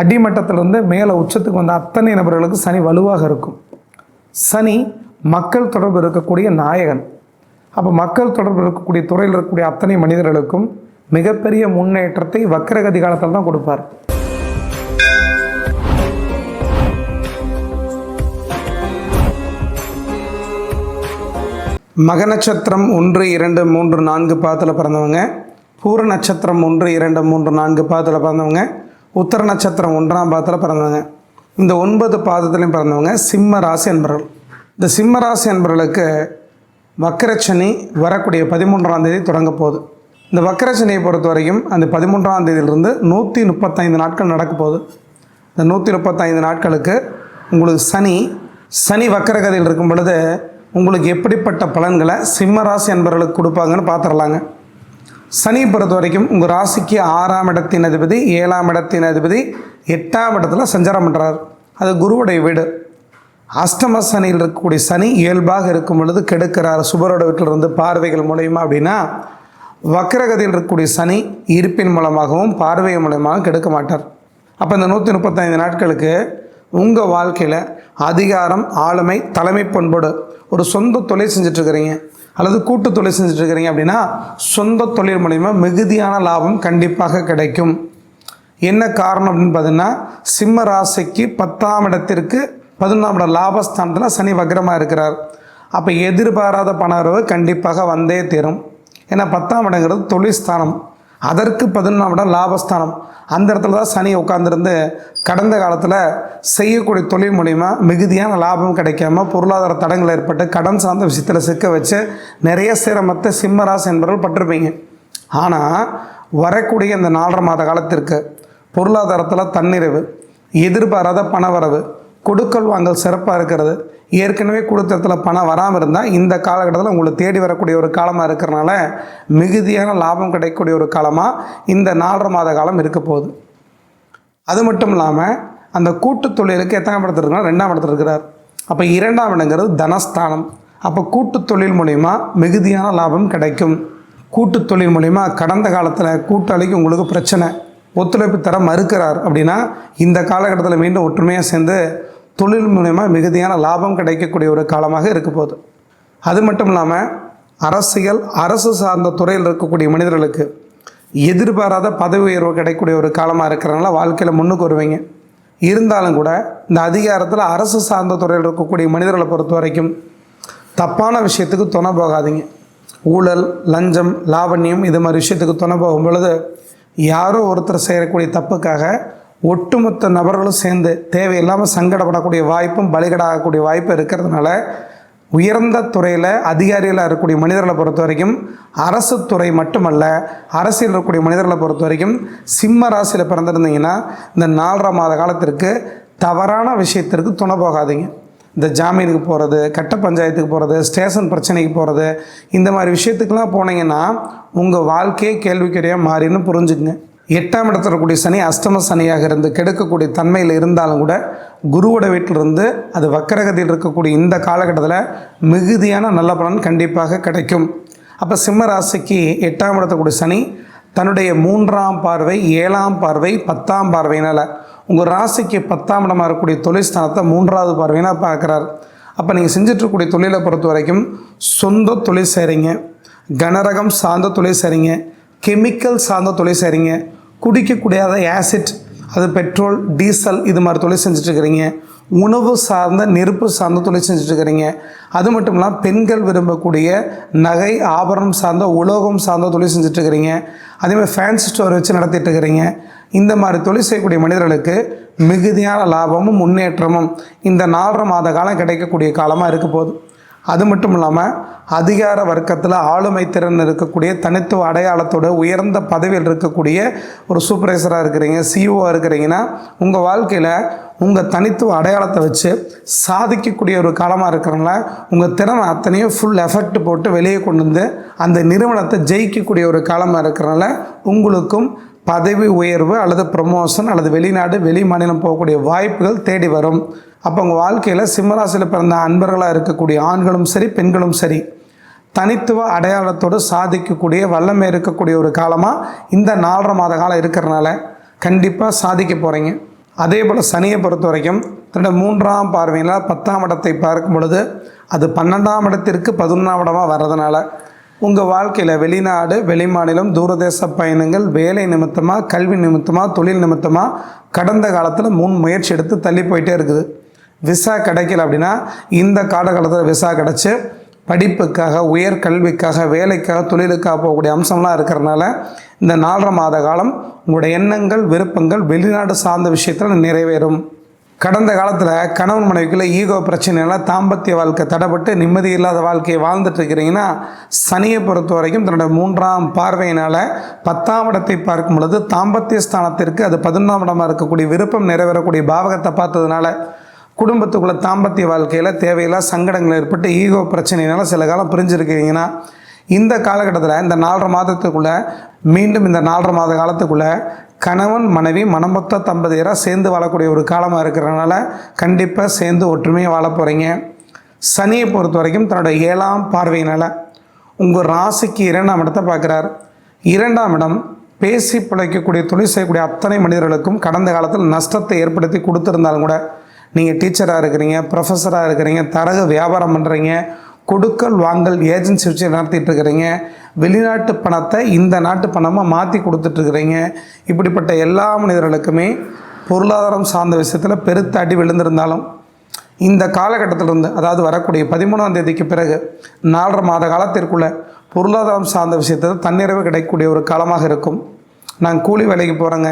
அடிமட்டத்திலிருந்து மேலே உச்சத்துக்கு வந்த அத்தனை நபர்களுக்கு சனி வலுவாக இருக்கும். சனி மக்கள் தொடர்பு இருக்கக்கூடிய நாயகன். அப்போ மக்கள் தொடர்பு இருக்கக்கூடிய துறையில் இருக்கக்கூடிய அத்தனை மனிதர்களுக்கும் மிகப்பெரிய முன்னேற்றத்தை வக்கரகதி காலத்தில் தான் கொடுப்பார். மக நட்சத்திரம் ஒன்று இரண்டு மூன்று நான்கு பாதத்தில் பிறந்தவங்க. பூர நட்சத்திரம் ஒன்று இரண்டு மூன்று நான்கு பாதத்தில் பிறந்தவங்க. உத்தர நட்சத்திரம் ஒன்றாம் பாதத்தில் பிறந்தவங்க. இந்த ஒன்பது பாதத்துலையும் பிறந்தவங்க சிம்ம ராசி என்பவர்கள் இந்த சிம்ம ராசி என்பவர்களுக்கு வக்கரச்சனி வரக்கூடிய பதிமூன்றாம் தேதி தொடங்க போகுது. இந்த வக்கரச்சனியை பொறுத்த வரைக்கும் அந்த பதிமூன்றாம் தேதியிலிருந்து நூற்றி முப்பத்தைந்து நாட்கள் நடக்க போகுது. இந்த நூற்றி முப்பத்தைந்து நாட்களுக்கு உங்களுக்கு சனி சனி வக்கரகதியில் இருக்கும் பொழுது உங்களுக்கு எப்படிப்பட்ட பலன்களை சிம்ம ராசி என்பவர்களுக்கு கொடுப்பாங்கன்னு பார்த்துடலாங்க. சனி பொறுத்த வரைக்கும் உங்கள் ராசிக்கு ஆறாம் இடத்தின் அதிபதி ஏழாம் இடத்தின் அதிபதி எட்டாம் இடத்துல சஞ்சாரம் பண்ணுறார் அது குருவுடைய வீடு. அஷ்டம சனியில் இருக்கக்கூடிய சனி இயல்பாக இருக்கும் பொழுது கெடுக்கிறார். சுபரோட வீட்டிலிருந்து பார்வைகள் மூலயமா அப்படின்னா வக்கரகதியில் இருக்கக்கூடிய சனி இருப்பின் மூலமாகவும் பார்வை மூலயமாகவும் கெடுக்க மாட்டார். அப்போ இந்த நூற்றி முப்பத்தைந்து நாட்களுக்கு உங்கள் வாழ்க்கையில் அதிகாரம் ஆளுமை தலைமை பண்போடு ஒரு சொந்த தொழில் செஞ்சிட்ருக்கிறீங்க அல்லது கூட்டு தொழில் செஞ்சிட்ருக்கிறீங்க அப்படின்னா சொந்த தொழில் மூலிமா மிகுதியான லாபம் கண்டிப்பாக கிடைக்கும். என்ன காரணம் அப்படின்னு பார்த்தீங்கன்னா சிம்ம ராசிக்கு பத்தாம் இடத்திற்கு பதினொன்றாம் இடம் லாபஸ்தானத்தில் சனி வக்ரமாக இருக்கிறார். அப்போ எதிர்பாராத பண வரவு கண்டிப்பாக வந்தே தீரும். ஏன்னா பத்தாம் இடங்கிறது தொழில் ஸ்தானம். அதற்கு பதினொன்றாம் இடம் லாபஸ்தானம். அந்த இடத்துல தான் சனி உட்காந்துருந்து கடந்த காலத்தில் செய்யக்கூடிய தொழில் மூலிமா மிகுதியான லாபம் கிடைக்காம பொருளாதார தடங்கள் ஏற்பட்டு கடன் சார்ந்த விஷயத்தில் சிக்க வச்சு நிறைய சிரமத்தை சிம்மராசி என்பவர்கள் பட்டிருப்பீங்க. ஆனால் வரக்கூடிய இந்த நாலரை மாத காலத்திற்கு பொருளாதாரத்தில் தன்னிறைவு எதிர்பாராத பணவரவு கொடுக்கல் வாங்கல் சிறப்பாக இருக்கிறது. ஏற்கனவே கொடுத்த இடத்துல பணம் வராமல் இருந்தால் இந்த காலகட்டத்தில் உங்களுக்கு தேடி வரக்கூடிய ஒரு காலமாக இருக்கிறனால மிகுதியான லாபம் கிடைக்கக்கூடிய ஒரு காலமாக இந்த நாலரை மாத காலம் இருக்க போகுது. அது மட்டும் இல்லாமல் அந்த கூட்டு தொழிலுக்கு எத்தனாம் இடத்துல இருக்கிறார்? ரெண்டாம் இடத்துல இருக்கிறார். அப்போ இரண்டாம் இடங்கிறது தனஸ்தானம். அப்போ கூட்டு தொழில் மூலிமா மிகுதியான லாபம் கிடைக்கும். கூட்டு தொழில் மூலிமா கடந்த காலத்தில் கூட்டாளிக்கு உங்களுக்கு பிரச்சனை. ஒத்துழைப்பு தர மறுக்கிறார் அப்படின்னா இந்த காலகட்டத்தில் மீண்டும் ஒற்றுமையாக சேர்ந்து தொழில் மூலயமா மிகுதியான லாபம் கிடைக்கக்கூடிய ஒரு காலமாக இருக்க போகுது. அது மட்டும் இல்லாமல் அரசியல் அரசு சார்ந்த துறையில் இருக்கக்கூடிய மனிதர்களுக்கு எதிர்பாராத பதவி உயர்வு கிடைக்கக்கூடிய ஒரு காலமாக இருக்கிறனால வாழ்க்கையில் முன்னுக்கு வருவீங்க. இருந்தாலும் கூட இந்த அதிகாரத்தில் அரசு சார்ந்த துறையில் இருக்கக்கூடிய மனிதர்களை பொறுத்த வரைக்கும் தப்பான விஷயத்துக்கு துணை போகாதீங்க. ஊழல் லஞ்சம் லாவண்யம் இது மாதிரி விஷயத்துக்கு துணை போகும் பொழுது யாரோ ஒருத்தர் செய்யக்கூடிய தப்புக்காக ஒட்டுமொத்த நபர்களும் சேர்ந்து தேவையில்லாமல் சங்கடப்படக்கூடிய வாய்ப்பும் பலிகடாகக்கூடிய வாய்ப்பு இருக்கிறதுனால உயர்ந்த துறையில் அதிகாரிகளாக இருக்கக்கூடிய மனிதர்களை பொறுத்த வரைக்கும் அரசு துறை மட்டுமல்ல அரசியல் இருக்கக்கூடிய மனிதர்களை பொறுத்த வரைக்கும் சிம்ம ராசியில் பிறந்திருந்தீங்கன்னா இந்த நாலரை மாத காலத்திற்கு தவறான விஷயத்திற்கு துணை போகாதீங்க. இந்த ஜாமீனுக்கு போகிறது கட்ட பஞ்சாயத்துக்கு போகிறது ஸ்டேஷன் பிரச்சனைக்கு போகிறது இந்த மாதிரி விஷயத்துக்கெலாம் போனீங்கன்னா உங்கள் வாழ்க்கையே கேள்விக்குறையாக மாறின்னு புரிஞ்சுக்குங்க. எட்டாம் இடத்துல இருக்கக்கூடிய சனி அஷ்டம சனியாக இருந்து கெடுக்கக்கூடிய தன்மையில் இருந்தாலும் கூட குருவோட வீட்டிலிருந்து அது வக்கரகதியில் இருக்கக்கூடிய இந்த காலகட்டத்தில் மிகுதியான நல்ல பலன் கண்டிப்பாக கிடைக்கும். அப்போ சிம்ம ராசிக்கு எட்டாம் இடத்தக்கூடிய சனி தன்னுடைய மூன்றாம் பார்வை ஏழாம் பார்வை பத்தாம் பார்வையினால் உங்கள் ராசிக்கு பத்தாம் இடமாக இருக்கக்கூடிய தொழில் ஸ்தானத்தை மூன்றாவது பார்வையினா பார்க்குறாரு. அப்போ நீங்கள் செஞ்சிட்ருக்கக்கூடிய தொழிலை பொறுத்த வரைக்கும் சொந்த தொழில் செய்கிறீங்க கனரகம் சார்ந்த தொழில் செய்கிறீங்க கெமிக்கல் சார்ந்த தொழில் செய்கிறீங்க குடிக்கக்கூடியாத ஆசிட் அது பெட்ரோல் டீசல் இது மாதிரி தொழில் செஞ்சுட்ருக்கிறீங்க உணவு சார்ந்த நெருப்பு சார்ந்த தொழில் செஞ்சுட்ருக்கிறீங்க. அது மட்டும் இல்லாமல் பெண்கள் விரும்பக்கூடிய நகை ஆபரணம் சார்ந்த உலோகம் சார்ந்த தொழில் செஞ்சுட்ருக்கிறீங்க. அதேமாதிரி ஃபேன்சி ஸ்டோர் வச்சு நடத்திட்டு இருக்கிறீங்க இந்த மாதிரி தொழில் செய்யக்கூடிய மனிதர்களுக்கு மிகுதியான லாபமும் முன்னேற்றமும் இந்த நாலரை மாத காலம் கிடைக்கக்கூடிய காலமாக இருக்க போகுது. அது மட்டும் இல்லாமல் அதிகார வர்க்கத்தில் ஆளுமை திறன் இருக்கக்கூடிய தனித்துவ அடையாளத்தோட உயர்ந்த பதவியில் இருக்கக்கூடிய ஒரு சூப்பர்வைசராக இருக்கிறீங்க சிஇஓவாக இருக்கிறீங்கன்னா உங்கள் வாழ்க்கையில் உங்கள் தனித்துவ அடையாளத்தை வச்சு சாதிக்கக்கூடிய ஒரு காலமாக இருக்கிறனால உங்கள் திறமை அத்தனையும் ஃபுல் எஃபெக்ட் போட்டு வெளியே கொண்டு வந்து அந்த நிறுவனத்தை ஜெயிக்கக்கூடிய ஒரு காலமாக இருக்கிறனால உங்களுக்கும் பதவி உயர்வு அல்லது ப்ரமோஷன் அல்லது வெளிநாடு வெளி மாநிலம் போகக்கூடிய வாய்ப்புகள் தேடி வரும். அப்போ உங்கள் வாழ்க்கையில் சிம்மராசியில் பிறந்த அன்பர்களாக இருக்கக்கூடிய ஆண்களும் சரி பெண்களும் சரி தனித்துவ அடையாளத்தோடு சாதிக்கக்கூடிய வல்லமை இருக்கக்கூடிய ஒரு காலமாக இந்த நாலரை மாத காலம் இருக்கிறனால கண்டிப்பாக சாதிக்க போகிறீங்க அதே போல் சனியை பொறுத்த வரைக்கும் தன்னோட மூன்றாம் பார்வையில் பத்தாம் இடத்தை பார்க்கும் பொழுது அது பன்னெண்டாம் இடத்திற்கு பதினொன்றாம் இடமாக வர்றதுனால உங்கள் வாழ்க்கையில் வெளிநாடு வெளிமாநிலம் தூரதேச பயணங்கள் வேலை நிமித்தமாக கல்வி நிமித்தமாக தொழில் நிமித்தமாக கடந்த காலத்தில் முன் முயற்சி எடுத்து தள்ளி போயிட்டே இருக்குது. விசா கிடைக்கல அப்படின்னா இந்த காலகட்டத்தில் விசா கிடச்சி படிப்புக்காக உயர் கல்விக்காக வேலைக்காக தொழிலுக்காக போகக்கூடிய அம்சம்லாம் இருக்கிறனால இந்த நாலரை மாத காலம் உங்களுடைய எண்ணங்கள் விருப்பங்கள் வெளிநாடு சார்ந்த விஷயத்தில் நிறைவேறும். கடந்த காலத்தில் கணவன் மனைவிக்குள்ள ஈகோ பிரச்சனையெல்லாம் தாம்பத்திய வாழ்க்கை தடைப்பட்டு நிம்மதி இல்லாத வாழ்க்கையை வாழ்ந்துட்டு இருக்கிறீங்கன்னா சனியை பொறுத்த வரைக்கும் தன்னோட மூன்றாம் பார்வையினால் பத்தாம் இடத்தை பார்க்கும் பொழுது தாம்பத்திய ஸ்தானத்திற்கு அது பதினொன்றாம் இடமாக இருக்கக்கூடிய விருப்பம் நிறைவேறக்கூடிய பாவகத்தை பார்த்ததுனால குடும்பத்துக்குள்ள தாம்பத்திய வாழ்க்கையில் தேவையில்லா சங்கடங்கள் ஏற்பட்டு ஈகோ பிரச்சனையினால் சில காலம் பிரிஞ்சிருக்கிறீங்கன்னா இந்த காலகட்டத்தில் இந்த நாலரை மாதத்துக்குள்ளே மீண்டும் இந்த நாலரை மாத காலத்துக்குள்ளே கணவன் மனைவி மனமொத்த தம்பதியராக சேர்ந்து வாழக்கூடிய ஒரு காலமாக இருக்கிறனால கண்டிப்பாக சேர்ந்து ஒற்றுமையாக வாழ போகிறீங்க சனியை பொறுத்த வரைக்கும் தன்னோட ஏழாம் பார்வையினால் உங்கள் ராசிக்கு இரண்டாம் இடத்தை பார்க்குறார். இரண்டாம் இடம் பேசி பிழைக்கக்கூடிய தொழில் செய்யக்கூடிய அத்தனை மனிதர்களுக்கும் கடந்த காலத்தில் நஷ்டத்தை ஏற்படுத்தி கொடுத்துருந்தாலும் கூட நீங்கள் டீச்சராக இருக்கிறீங்க ப்ரொஃபஸராக இருக்கிறீங்க தரகு வியாபாரம் பண்ணுறீங்க கொடுக்கல் வாங்கல் ஏஜென்சி வச்சு நடத்திட்டு இருக்கிறீங்க. வெளிநாட்டு பணத்தை இந்த நாட்டு பணமாக மாற்றி கொடுத்துட்ருக்குறீங்க இப்படிப்பட்ட எல்லா மனிதர்களுக்குமே பொருளாதாரம் சார்ந்த விஷயத்தில் பெருத்த அடி விழுந்திருந்தாலும் இந்த காலகட்டத்திலிருந்து அதாவது வரக்கூடிய பதிமூணாம் தேதிக்கு பிறகு நாலரை மாத காலத்திற்குள்ளே பொருளாதாரம் சார்ந்த விஷயத்தில் தன்னிறைவு கிடைக்கக்கூடிய ஒரு காலமாக இருக்கும். நான் கூலி வேலைக்கு போகிறேங்க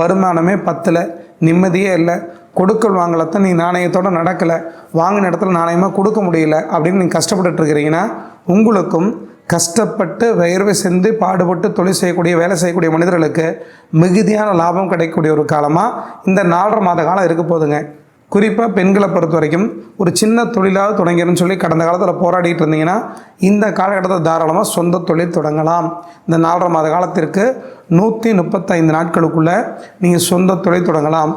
வருமானமே பத்தில் நிம்மதியே இல்லை. கொடுக்கல் வாங்கலத்தை நீ நாணயத்தோடு நடக்கலை. வாங்கின இடத்துல நாணயமாக கொடுக்க முடியல அப்படின்னு நீங்கள் கஷ்டப்பட்டுட்டு இருக்கிறீங்கன்னா உங்களுக்கும் கஷ்டப்பட்டு வேர்வை செஞ்சு பாடுபட்டு தொழில் செய்யக்கூடிய வேலை செய்யக்கூடிய மனிதர்களுக்கு மிகுதியான லாபம் கிடைக்கக்கூடிய ஒரு காலமாக இந்த நாலரை மாத காலம் இருக்க போதுங்க குறிப்பாக பெண்களை பொறுத்த வரைக்கும் ஒரு சின்ன தொழிலாக தொடங்கிறேன்னு சொல்லி கடந்த காலத்தில் போராடிட்டு இருந்தீங்கன்னா இந்த காலகட்டத்தில் தாராளமாக சொந்த தொழில் தொடங்கலாம். இந்த நாலரை மாத காலத்திற்கு நூற்றி முப்பத்தைந்து நாட்களுக்குள்ளே நீங்கள் சொந்த தொழில் தொடங்கலாம்.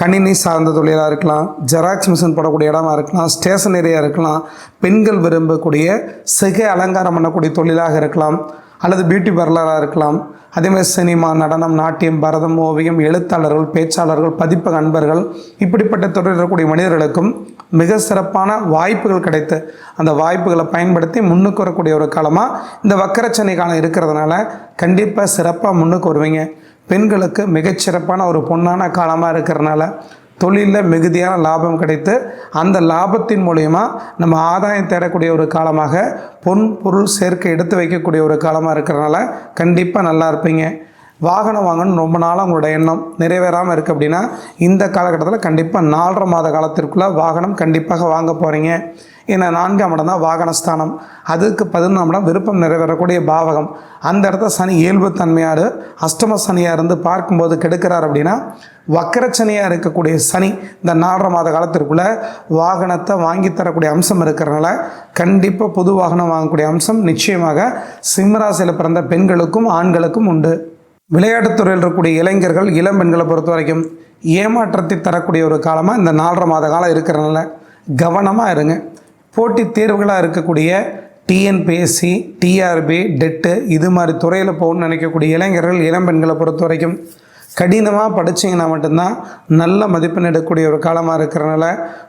கணினி சார்ந்த தொழிலாக இருக்கலாம் ஜெராக்ஸ் மிஷின் போடக்கூடிய இடமா இருக்கலாம் ஸ்டேஷனரியாக இருக்கலாம் பெண்கள் விரும்பக்கூடிய சிகை அலங்காரம் பண்ணக்கூடிய தொழிலாக இருக்கலாம் அல்லது பியூட்டி பார்லராக இருக்கலாம். அதேமாதிரி சினிமா நடனம் நாட்டியம் பரதம் ஓவியம் எழுத்தாளர்கள் பேச்சாளர்கள் பதிப்பக அன்பர்கள் இப்படிப்பட்ட துறையில் இருக்கக்கூடிய மனிதர்களுக்கும் மிக சிறப்பான வாய்ப்புகள் கிடைத்து அந்த வாய்ப்புகளை பயன்படுத்தி முன்னுக்கு வரக்கூடிய ஒரு காலமாக இந்த வக்கரச்சனை காலம் இருக்கிறதுனால கண்டிப்பாக சிறப்பாக முன்னுக்கு வருவீங்க. பெண்களுக்கு மிகச்சிறப்பான ஒரு பொன்னான காலமாக இருக்கிறனால தொழிலில் மிகுதியான லாபம் கிடைத்து அந்த லாபத்தின் மூலயமா நம்ம ஆதாயம் தேடக்கூடிய ஒரு காலமாக பொன் பொருள் சேர்க்கை எடுத்து வைக்கக்கூடிய ஒரு காலமாக இருக்கிறனால கண்டிப்பாக நல்லா இருப்பீங்க. வாகனம் வாங்கணும்னு ரொம்ப நாளாக உங்களோட எண்ணம் நிறைவேறாமல் இருக்குது அப்படின்னா இந்த காலகட்டத்தில் கண்டிப்பாக நாலரை மாத காலத்திற்குள்ளே வாகனம் கண்டிப்பாக வாங்க போகிறீங்க ஏன்னா நான்காம் இடம் தான் வாகனஸ்தானம். அதுக்கு பதினொன்றாம் இடம் விருப்பம் நிறைவேறக்கூடிய பாவகம். அந்த இடத்த சனி இயல்புத்தன்மையார் அஷ்டம சனியாக இருந்து பார்க்கும்போது கெடுக்கிறார் அப்படின்னா வக்கரச்சனியாக இருக்கக்கூடிய சனி இந்த நாலரை மாத காலத்திற்குள்ளே வாகனத்தை வாங்கி தரக்கூடிய அம்சம் இருக்கிறனால கண்டிப்பாக புது வாகனம் வாங்கக்கூடிய அம்சம் நிச்சயமாக சிம்மராசியில் பிறந்த பெண்களுக்கும் ஆண்களுக்கும் உண்டு. விளையாட்டுத்துறையில் இருக்கக்கூடிய இளைஞர்கள் இளம் பெண்களை பொறுத்த வரைக்கும் ஏமாற்றத்தை தரக்கூடிய ஒரு காலமாக இந்த நாலரை மாத காலம் இருக்கிறனால கவனமாக இருங்க. போட்டித் தேர்வுகளாக இருக்கக்கூடிய டிஎன்பிஎஸ்சி டிஆர்பி டெட்டு இது மாதிரி துறையில் போகணும்னு நினைக்கக்கூடிய இளைஞர்கள் இளம் பெண்களை பொறுத்த வரைக்கும் கடினமாக படிச்சீங்கன்னா மட்டும்தான் நல்ல மதிப்பெண் எடுக்கக்கூடிய ஒரு காலமாக இருக்கிறனால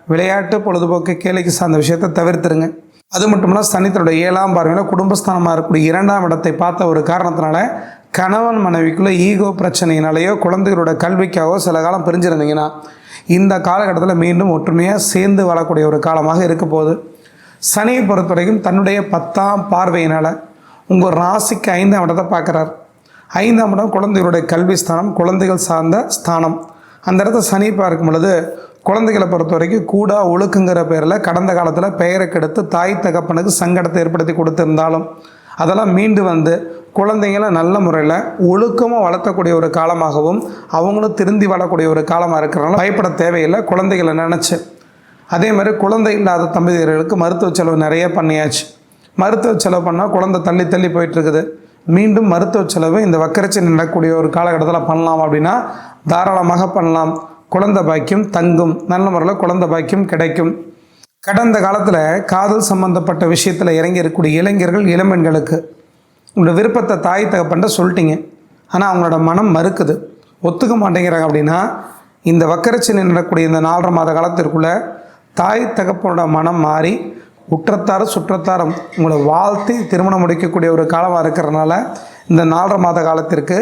விளையாட்டு பொழுதுபோக்கு கேளிக்கை சார்ந்த விஷயத்தை தவிர்த்துருங்க. அது மட்டும் இல்ல சனித்தனுடைய ஏழாம் பார்வையில் குடும்பஸ்தானமாக இருக்கக்கூடிய இரண்டாம் இடத்தை பார்த்த ஒரு காரணத்தினால கணவன் மனைவிக்குள்ளே ஈகோ பிரச்சனையினாலேயோ குழந்தைகளோட கல்விக்காகவோ சில காலம் பிரிஞ்சிருந்தீங்கன்னா இந்த காலகட்டத்தில் மீண்டும் ஒற்றுமையாக சேர்ந்து வாழக்கூடிய ஒரு காலமாக இருக்க போகுது. சனியை பொறுத்த வரைக்கும் தன்னுடைய பத்தாம் பார்வையினால் உங்கள் ராசிக்கு ஐந்தாம் இடத்தை பார்க்குறார். ஐந்தாம் இடம் குழந்தைகளுடைய கல்வி ஸ்தானம் குழந்தைகள் சார்ந்த ஸ்தானம். அந்த இடத்த சனி பார்க்கும் பொழுது குழந்தைகளை பொறுத்த வரைக்கும் கூடா ஒழுக்குங்கிற பேரில் கடந்த காலத்தில் பெயரை கெடுத்து தாய் தகப்பனுக்கு சங்கடத்தை ஏற்படுத்தி கொடுத்திருந்தாலும் அதெல்லாம் மீண்டு வந்து குழந்தைங்களை நல்ல முறையில் ஒழுக்கமாக வளர்த்தக்கூடிய ஒரு காலமாகவும் அவங்களும் திருந்தி வாழக்கூடிய ஒரு காலமாக இருக்கிறனால பயப்பட தேவையில்லை. குழந்தைகளை நினச்சி. அதே மாதிரி குழந்தை இல்லாத தம்பதியர்களுக்கு மருத்துவ செலவு நிறைய பண்ணியாச்சு. மருத்துவ செலவு பண்ணால் குழந்தை தள்ளி தள்ளி போயிட்டுருக்குது. மீண்டும் மருத்துவ செலவு இந்த வக்கரச்சி நடக்கக்கூடிய ஒரு காலகட்டத்தில் பண்ணலாம் அப்படின்னா தாராளமாக பண்ணலாம். குழந்தை பாக்கியம் தங்கும். நல்ல முறையில் குழந்தை பாக்கியம் கிடைக்கும். கடந்த காலத்தில் காதல் சம்பந்தப்பட்ட விஷயத்தில் இறங்கி இருக்கக்கூடிய இளைஞர்கள் இளம்பெண்களுக்கு உங்களோட விருப்பத்தை தாய் தகப்பன்ட்ட சொல்லிட்டீங்க. ஆனால் அவங்களோட மனம் மறுக்குது. ஒத்துக்க மாட்டேங்கிறாங்க அப்படின்னா இந்த வக்கரச்சனை நடக்கூடிய இந்த நாலரை மாத காலத்திற்குள்ள தாய் தகப்பனோட மனம் மாறி உற்றத்தார் சுற்றத்தாரம் உங்களை வாழ்த்தி திருமணம் முடிக்கக்கூடிய ஒரு காலமாக இருக்கிறனால இந்த நாலரை மாத காலத்திற்கு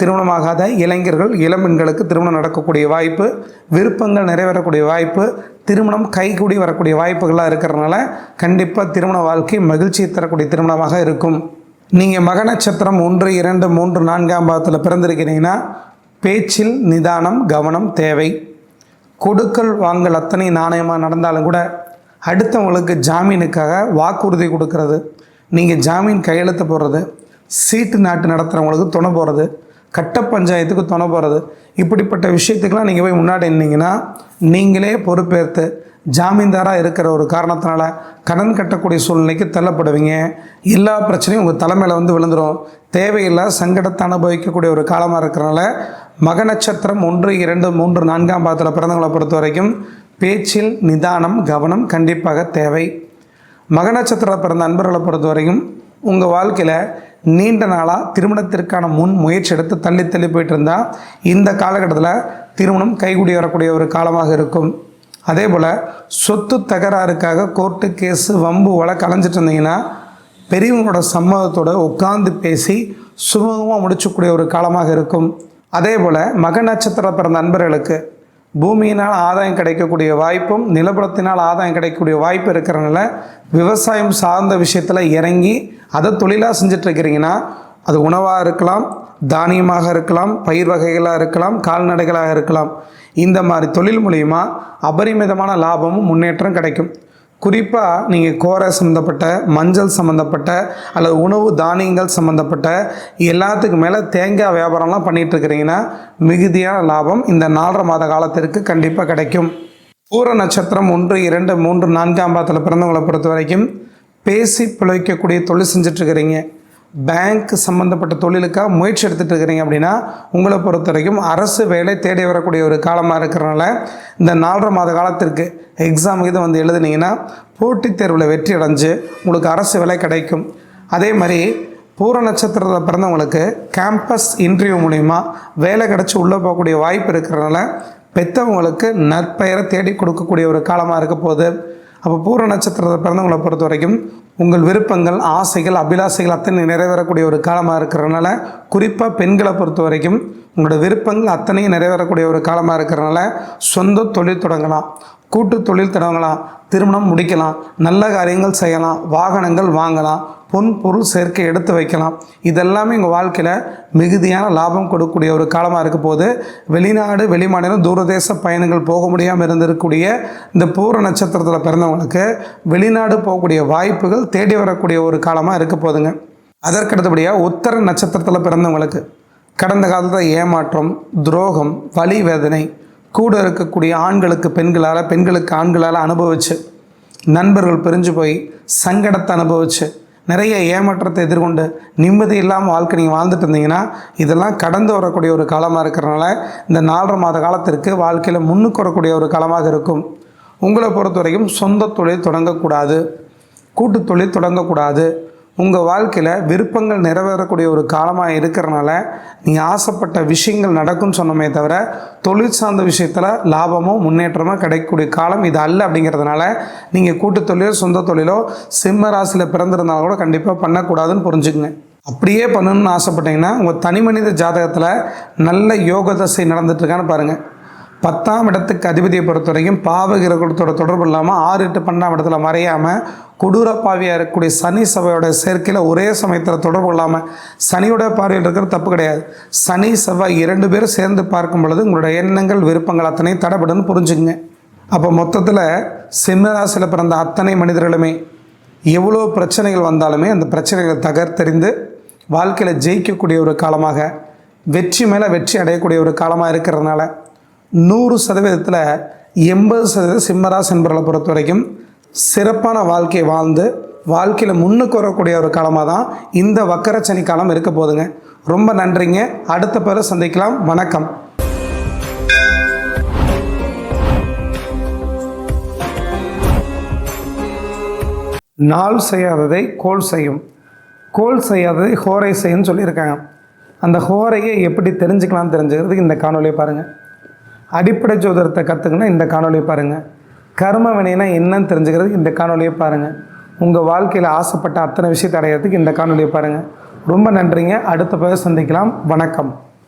திருமணமாகாத இளைஞர்கள் இளம்பெண்களுக்கு திருமணம் நடக்கக்கூடிய வாய்ப்பு விருப்பங்கள் நிறைவேறக்கூடிய வாய்ப்பு திருமணம் கைகூடி வரக்கூடிய வாய்ப்புகளாக இருக்கிறனால கண்டிப்பாக திருமண வாழ்க்கை மகிழ்ச்சியை தரக்கூடிய திருமணமாக இருக்கும். நீங்கள் மக நட்சத்திரம் ஒன்று இரண்டு மூன்று நான்காம் பாதத்தில் பிறந்திருக்கிறீங்கன்னா பேச்சில் நிதானம் கவனம் தேவை. கொடுக்கல் வாங்கல் அத்தனை நாணயமாக நடந்தாலும் கூட அடுத்தவங்களுக்கு ஜாமீனுக்காக வாக்குறுதி கொடுக்கறது. நீங்கள் ஜாமீன் கையெழுத்து போடுறது சீட்டு நாட்டு நடத்துகிறவங்களுக்கு துணை போகிறது கட்ட பஞ்சாயத்துக்கு துணை போகிறது இப்படிப்பட்ட விஷயத்துக்கெல்லாம் நீங்கள் போய் முன்னாடி நின்னீங்கன்னா நீங்களே பொறுப்பேற்று ஜாமீன்தாராக இருக்கிற ஒரு காரணத்தினால கடன் கட்டக்கூடிய சூழ்நிலைக்கு தள்ளப்படுவீங்க. எல்லா பிரச்சனையும் உங்கள் தலைமையில் வந்து விழுந்துடும் தேவையில்லாத சங்கடத்தை அனுபவிக்கக்கூடிய ஒரு காலமாக இருக்கிறனால மக நட்சத்திரம் ஒன்று இரண்டு மூன்று நான்காம் பாதத்தில் பிறந்தவங்களை பொறுத்த வரைக்கும் பேச்சில் நிதானம் கவனம் கண்டிப்பாக தேவை. மக நட்சத்திரம் பிறந்த அன்பர்களை பொறுத்த வரைக்கும் உங்கள் வாழ்க்கையில் நீண்ட நாளாக திருமணத்திற்கான முன் முயற்சி எடுத்து தள்ளி தள்ளி போயிட்டு இருந்தால் இந்த காலகட்டத்தில் திருமணம் கைகூடி வரக்கூடிய ஒரு காலமாக இருக்கும். அதே போல் சொத்து தகராறுக்காக கோர்ட்டு கேஸு வம்பு வழக்கு அலைஞ்சிட்டு இருந்தீங்கன்னா பெரியவங்களோட சம்மதத்தோட உட்கார்ந்து பேசி சுமூகமாக முடிச்சக்கூடிய ஒரு காலமாக இருக்கும். அதே போல் மக நட்சத்திர பிறந்த நண்பர்களுக்கு பூமியினால் ஆதாயம் கிடைக்கக்கூடிய வாய்ப்பும் நிலபுலத்தினால் ஆதாயம் கிடைக்கக்கூடிய வாய்ப்பு இருக்கிறனால விவசாயம் சார்ந்த விஷயத்தில் இறங்கி அதை தொழிலாக செஞ்சுட்டு இருக்கிறீங்கன்னா அது உணவாக இருக்கலாம் தானியமாக இருக்கலாம் பயிர் வகைகளாக இருக்கலாம் கால்நடைகளாக இருக்கலாம். இந்த மாதிரி தொழில் மூலிமா அபரிமிதமான லாபமும் முன்னேற்றம் கிடைக்கும். குறிப்பாக நீங்கள் கோரை சம்மந்தப்பட்ட மஞ்சள் சம்மந்தப்பட்ட அல்லது உணவு தானியங்கள் சம்மந்தப்பட்ட எல்லாத்துக்கு மேலே தேங்காய் வியாபாரம்லாம் பண்ணிகிட்ருக்கிறீங்கன்னா மிகுதியான லாபம் இந்த நாலரை மாத காலத்திற்கு கண்டிப்பாக கிடைக்கும். பூர நட்சத்திரம் ஒன்று இரண்டு மூன்று நான்காம் பாதத்தில் பிறந்தவங்களை பொறுத்த வரைக்கும் பேசி பிழைக்கக்கூடிய தொழில் செஞ்சிட்ருக்கிறீங்க பேங்க் சம்மந்தப்பட்ட தொழிலுக்காக முயற்சி எடுத்துகிட்டு இருக்கிறீங்க அப்படின்னா உங்களை பொறுத்த வரைக்கும் அரசு வேலை தேடி வரக்கூடிய ஒரு காலமாக இருக்கிறனால இந்த நாலரை மாத காலத்திற்கு எக்ஸாம் இது வந்து எழுதுனீங்கன்னா போட்டித் தேர்வில் வெற்றி அடைஞ்சு உங்களுக்கு அரசு வேலை கிடைக்கும். அதே மாதிரி பூர நட்சத்திரத்தில் பிறந்தவங்களுக்கு கேம்பஸ் இன்டர்வியூ மூலிமா வேலை கிடச்சி உள்ளே போகக்கூடிய வாய்ப்பு இருக்கிறனால பெற்றவங்களுக்கு நற்பெயரை தேடி கொடுக்கக்கூடிய ஒரு காலமாக இருக்க போகுது. அப்போ பூர நட்சத்திரத்தை பிறந்தவங்களை பொறுத்த வரைக்கும் உங்கள் விருப்பங்கள் ஆசைகள் அபிலாசைகள் அத்தனை நிறைவேறக்கூடிய ஒரு காலமாக இருக்கிறதுனால குறிப்பாக பெண்களை பொறுத்த வரைக்கும் உங்களோட விருப்பங்கள் அத்தனையும் நிறைவேறக்கூடிய ஒரு காலமாக இருக்கிறதுனால சொந்த தொழில் தொடங்கலாம். கூட்டு தொழில் தொடங்கலாம் திருமணம் முடிக்கலாம் நல்ல காரியங்கள் செய்யலாம் வாகனங்கள் வாங்கலாம் பொன் பொருள் சேர்க்கை எடுத்து வைக்கலாம். இதெல்லாமே உங்கள் வாழ்க்கையில் மிகுதியான லாபம் கொடுக்கக்கூடிய ஒரு காலமாக இருக்க போது வெளிநாடு வெளிமாநிலம் தூரதேச பயணங்கள் போக முடியாமல் இருந்திருக்கக்கூடிய இந்த பூர நட்சத்திரத்தில் பிறந்தவங்களுக்கு வெளிநாடு போகக்கூடிய வாய்ப்புகள் தேடி வரக்கூடிய ஒரு காலமாக இருக்க போதுங்க அதற்கடுத்தபடியாக உத்தர நட்சத்திரத்தில் பிறந்தவங்களுக்கு கடந்த காலத்தில் ஏமாற்றம் துரோகம் வலி வேதனை கூட இருக்கக்கூடிய ஆண்களுக்கு பெண்களால் பெண்களுக்கு ஆண்களால் அனுபவிச்சு நண்பர்கள் பிரிஞ்சு போய் சங்கடத்தை அனுபவிச்சு நிறைய ஏமாற்றத்தை எதிர்கொண்டு நிம்மதி இல்லாமல் வாழ்க்கை நீங்கள் வாழ்ந்துட்டு இருந்தீங்கன்னா இதெல்லாம் கடந்து வரக்கூடிய ஒரு காலமாக இருக்கிறனால இந்த நாலரை மாத காலத்திற்கு வாழ்க்கையில் முன்னுக்கு வரக்கூடிய ஒரு காலமாக இருக்கும். உங்களை பொறுத்த வரைக்கும் சொந்த தொழில் தொடங்கக்கூடாது. கூட்டு தொழில் தொடங்கக்கூடாது. உங்கள் வாழ்க்கையில் விருப்பங்கள் நிறைவேறக்கூடிய ஒரு காலமாக இருக்கிறனால நீங்கள் ஆசைப்பட்ட விஷயங்கள் நடக்கும்னு சொன்னோமே தவிர தொழில் சார்ந்த விஷயத்தில் லாபமோ முன்னேற்றமோ கிடைக்கக்கூடிய காலம் இது அல்ல அப்படிங்கிறதுனால நீங்கள் கூட்டு தொழிலோ சொந்த தொழிலோ சிம்ம ராசியில் பிறந்திருந்தாலும் கூட கண்டிப்பாக பண்ணக்கூடாதுன்னு புரிஞ்சுக்குங்க. அப்படியே பண்ணணும்னு ஆசைப்பட்டீங்கன்னா உங்கள் தனி மனித ஜாதகத்தில் நல்ல யோக தசை நடந்துட்டுருக்கான்னு பாருங்கள் பத்தாம் இடத்துக்கு அதிபதியை பொறுத்த வரைக்கும் பாவகிரகத்தோட தொடர்பு இல்லாமல் ஆறு எட்டு பன்னெண்டாம் இடத்துல மறையாமல் கொடூர பாவியாக இருக்கக்கூடிய சனி சபையோட சேர்க்கையில் ஒரே சமயத்தில் தொடர்பு இல்லாமல் சனியோட பார்வையில் இருக்கிறது தப்பு கிடையாது. சனி செவ்வாய் இரண்டு பேரும் சேர்ந்து பார்க்கும் பொழுது உங்களோட எண்ணங்கள் விருப்பங்கள் அத்தனை தடைபடுன்னு புரிஞ்சுங்க அப்போ மொத்தத்தில் சிம்மராசியில் பிறந்த அத்தனை மனிதர்களுமே எவ்வளோ பிரச்சனைகள் வந்தாலுமே அந்த பிரச்சனைகளை தகர்த்தெறிந்து வாழ்க்கையில் ஜெயிக்கக்கூடிய ஒரு காலமாக வெற்றி மேலே வெற்றி அடையக்கூடிய ஒரு காலமாக இருக்கிறதுனால நூறு சதவீதத்தில் எண்பது சதவீத சிம்மராசி என்பவர்களை பொறுத்த வரைக்கும் சிறப்பான வாழ்க்கையை வாழ்ந்து வாழ்க்கையில் முன்னுக்கு வரக்கூடிய ஒரு காலமாக தான் இந்த வக்கரச்சனி காலம் இருக்க போதுங்க ரொம்ப நன்றிங்க. அடுத்த பேரை சந்திக்கலாம். வணக்கம். நாள் செய்யாததை கோல் செய்யும். கோல் செய்யாததை ஹோரை செய்யும் சொல்லியிருக்காங்க. அந்த ஹோரையை எப்படி தெரிஞ்சுக்கலாம்னு தெரிஞ்சுக்கிறதுக்கு இந்த காணொலியை பாருங்கள் அடிப்படை ஜோதிடத்தை கற்றுக்கணும் இந்த காணொலியை பாருங்கள் கர்ம வினைனா என்னன்னு தெரிஞ்சுக்கிறதுக்கு இந்த காணொலியை பாருங்கள் உங்கள் வாழ்க்கையில் ஆசைப்பட்ட அத்தனை விஷயத்தை அடையிறதுக்கு இந்த காணொலியை பாருங்கள் ரொம்ப நன்றிங்க. அடுத்த பேர் சந்திக்கலாம். வணக்கம்.